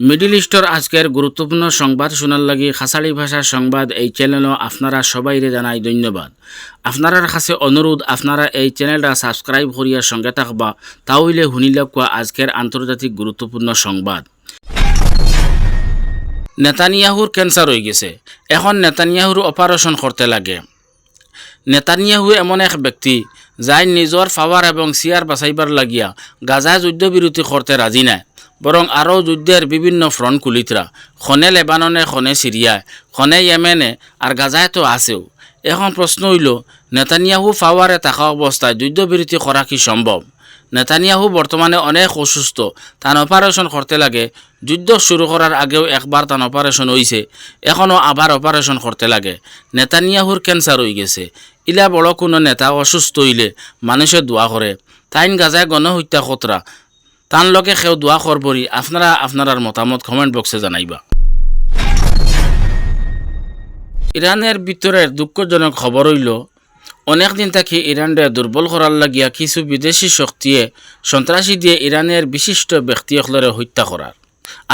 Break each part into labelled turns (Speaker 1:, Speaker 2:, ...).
Speaker 1: Middle store আজকের গুরুত্বপূর্ণ সংবাদ শোনার লাগি খাসাড়ি ভাষার সংবাদ এই চ্যানেলও আপনারা সবাইরে জানাই ধন্যবাদ। আপনারার কাছে অনুরোধ আপনারা এই চ্যানেলটা সাবস্ক্রাইব করিয়া সঙ্গে থাকবা, তাহলে শুনিলে কোয়া আজকের আন্তর্জাতিক গুরুত্বপূর্ণ সংবাদ। নেতানিয়াহুর ক্যান্সার হয়ে গেছে। এখন নেতানিয়াহুর অপারেশন করতে লাগে। নেতানিয়াহু এমন এক ব্যক্তি, যাই নিজর পাওয়ার এবং সিয়ার বাছাইবার লাগিয়া গাজা যুদ্ধবিরতি করতে রাজি নাই। বরং আরও যুদ্ধের বিভিন্ন ফ্রন্ট কুলিতরা খনে লেবাননে খনে সিরিয়ায় খনে ইয়েমেনে আর গাজায় তো আছেও। এখন প্রশ্ন হইল নেতানিয়াহু পাওয়ারে থাকা অবস্থায় যুদ্ধবিরতি করা কি সম্ভব নেতানিয়াহু বর্তমানে অনেক অসুস্থ, তান অপারেশন করতে লাগে। যুদ্ধ শুরু করার আগেও একবার তান অপারেশন হইছে এখনও আবার অপারেশন করতে লাগে। নেতানিয়াহুর ক্যান্সার হয়ে গেছে। ইলা বড় কোনো নেতা অসুস্থ হইলে মানুষে দোয়া করে তাইন গাজায় গণহত্যা খতরা তান লগে সেও দোয়া করবরি আপনারা আপনার মতামত কমেন্ট বক্সে জানাইবা। ইরানের ভিতরের দুঃখজনক খবর হইল, অনেক দিন থাকি ইরানরে দুর্বল করার লাগিয়া কিছু বিদেশি শক্তিয়ে সন্ত্রাসী দিয়ে ইরানের বিশিষ্ট ব্যক্তিসকলরে হত্যা করার।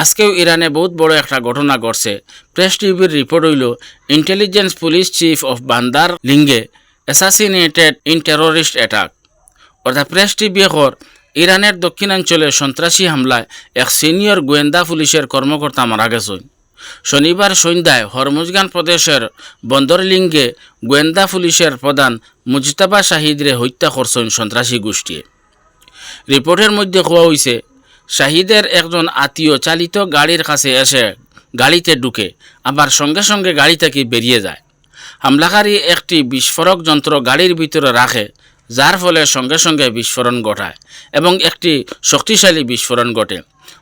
Speaker 1: আজকেও ইরানে বহুত বড় একটা ঘটনা ঘটছে। প্রেস টিভির রিপোর্ট হইল, intelligence police chief of Bandar Lengeh assassinated in terrorist attack. অর্থাৎ প্রেস টিভি ইরানের দক্ষিণাঞ্চলে সন্ত্রাসী হামলায় এক সিনিয়র গোয়েন্দা পুলিশের কর্মকর্তা মারা গেছেন। শনিবার সন্ধ্যায় হরমুজগান প্রদেশের বন্দরলিঙ্গে গোয়েন্দা পুলিশের প্রধান মুজতাবা শাহিদরে হত্যা করছেন সন্ত্রাসী গোষ্ঠী। রিপোর্টের মধ্যে কোয়া হয়েছে শাহিদের একজন আত্মীয় চালিত গাড়ির কাছে এসে গাড়িতে ঢুকে, আবার সঙ্গে সঙ্গে গাড়ি থেকে বেরিয়ে যায়। হামলাকারী একটি বিস্ফোরক যন্ত্র গাড়ির ভিতরে রাখে যার ফলে সঙ্গে সঙ্গে বিস্ফোরণ ঘটায় এবং একটি শক্তিশালী বিস্ফোরণ ঘটে।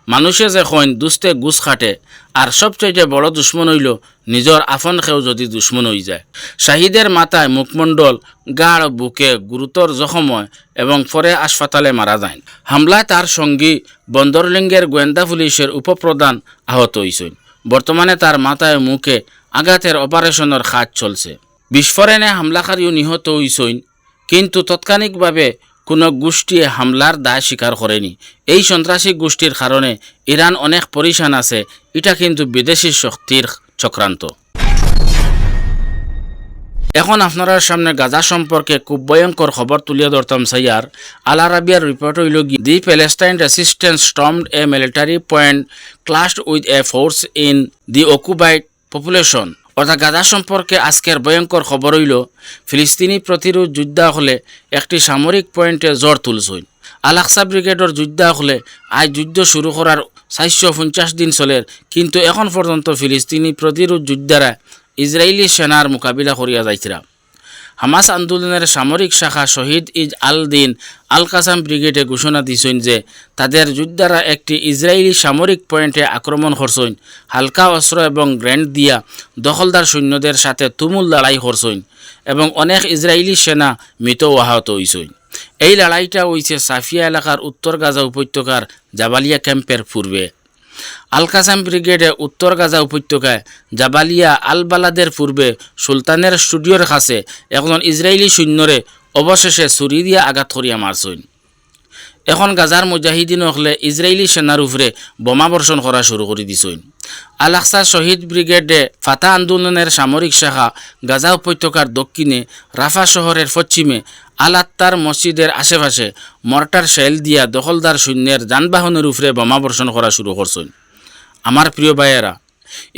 Speaker 1: মানুষে যে কইন দুস্তে গুছ খাটে, আর সবচাইতে বড় দুশ্মন হইল নিজর আফন খেও যদি দুশ্মন হয়ে যায়। শাহিদের মাথায় মুখমণ্ডল গাঢ় বুকে গুরুতর জখম হয় এবং পরে হাসপাতালে মারা যায়। হামলায় তার সঙ্গী বন্দরলিঙ্গের গোয়েন্দা পুলিশের উপপ্রধান আহত হয়েছেন বর্তমানে তার মাথায় মুখে আঘাতের অপারেশনের কাজ চলছে। বিস্ফোরণে হামলাকারীও নিহত হয়েছেন কিন্তু তাৎক্ষণিকভাবে কোনো গোষ্ঠী হামলার দায় স্বীকার করেনি। এই সন্ত্রাসী গোষ্ঠীর কারণে ইরান অনেক পরিশান আছে, এটা কিন্তু বিদেশি শক্তির চক্রান্ত। এখন আপনার সামনে গাজা সম্পর্কে খুব ভয়ঙ্কর খবর তুলিয়ে ধরতাম, সাইয়ার। আল আরাবিয়ার রিপোর্ট হইল the Palestine resistance stormed a military point clashed with a force in the occupied population. অর্থাৎ গাজা সম্পর্কে আজকের ভয়ঙ্কর খবর হইল, ফিলিস্তিনি প্রতিরোধ যোদ্ধা হলে একটি সামরিক পয়েন্টে জ্বর তুলছইন আলাকসা ব্রিগেডর যোদ্ধা হলে আজ যুদ্ধ শুরু করার চারশো পঞ্চাশ দিন চলের কিন্তু এখন পর্যন্ত ফিলিস্তিনি প্রতিরোধ যোদ্ধারা ইসরায়েলি সেনার মোকাবিলা করিয়া যাইছিরা হামাস আন্দোলনের সামরিক শাখা শহীদ ইজ আল দিন আল কাসাম ব্রিগেডে ঘোষণা দিছেন যে তাদের যোদ্ধারা একটি ইসরায়েলি সামরিক পয়েন্টে আক্রমণ করছেন। হালকা অস্ত্র এবং গ্র্যান্ড দিয়া দখলদার সৈন্যদের সাথে তুমুল লড়াই করছেন এবং অনেক ইসরায়েলি সেনা মৃত আহত হইছেন। এই লড়াইটা হইছে সাফিয়া এলাকার উত্তর গাজা উপত্যকার জাবালিয়া ক্যাম্পের পূর্বে। আলকাসাম ব্রিগেডে উত্তর গাজা উপত্যকায় জাবালিয়া আল বালাদের পূর্বে সুলতানের স্টুডিওর কাছে একজন ইসরায়েলি সৈন্যরে অবশেষে ছুরি দিয়া আঘাত করিয়া মারছইন এখন গাজার মুজাহিদিন হলে ইসরায়েলি সেনার উপরে বোমা বর্ষণ করা শুরু করে দিছইন আলাকসা শহীদ ব্রিগেডে ফাতা আন্দোলনের সামরিক শাখা গাজা উপত্যকার দক্ষিণে রাফা শহরের পশ্চিমে আলাত্তার মসজিদের আশেপাশে মর্টার শেল দিয়া দখলদার সৈন্যের যানবাহনের উপরে বোমাবর্ষণ করা শুরু করছেন। আমার প্রিয় ভাইয়েরা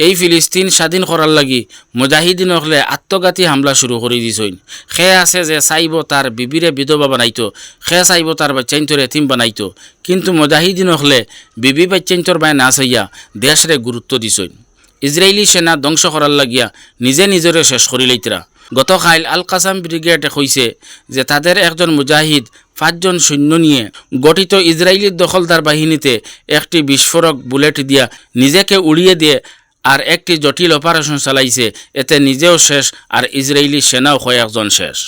Speaker 1: এই ফিলিস্তিন স্বাধীন করার লাগি মুজাহিদিন হলে আত্মঘাতী হামলা শুরু করে দিছইন। সে আছে যে চাইব তার বিবিরে বিধবা বানাইতো, সে চাইব তার বাচ্চাইন্তর এথিম বানাইতো। কিন্তু মুজাহিদিন হলে বিবি বাচ্চাইন্তর বাই না চাইয়া দেশরে গুরুত্ব দিছইন। ইসরায়েলি সেনা ধ্বংস করার লাগিয়া নিজে নিজরে শেষ করিলেইতরা গতকাল আল কাসাম ব্রিগেড কইছে যে তাদের একজন মুজাহিদ, পাঁচজন সৈন্য নিয়ে গঠিত ইসরায়েলি দখলদার বাহিনীতে একটি বিস্ফোরক বুলেট দিয়া নিজেকে উড়িয়ে দিয়ে আর একটি জটিল অপারেশন চালাইছে এতে নিজেও শেষ আর ইসরায়েলি সেনাও কয়েকজন শেষ।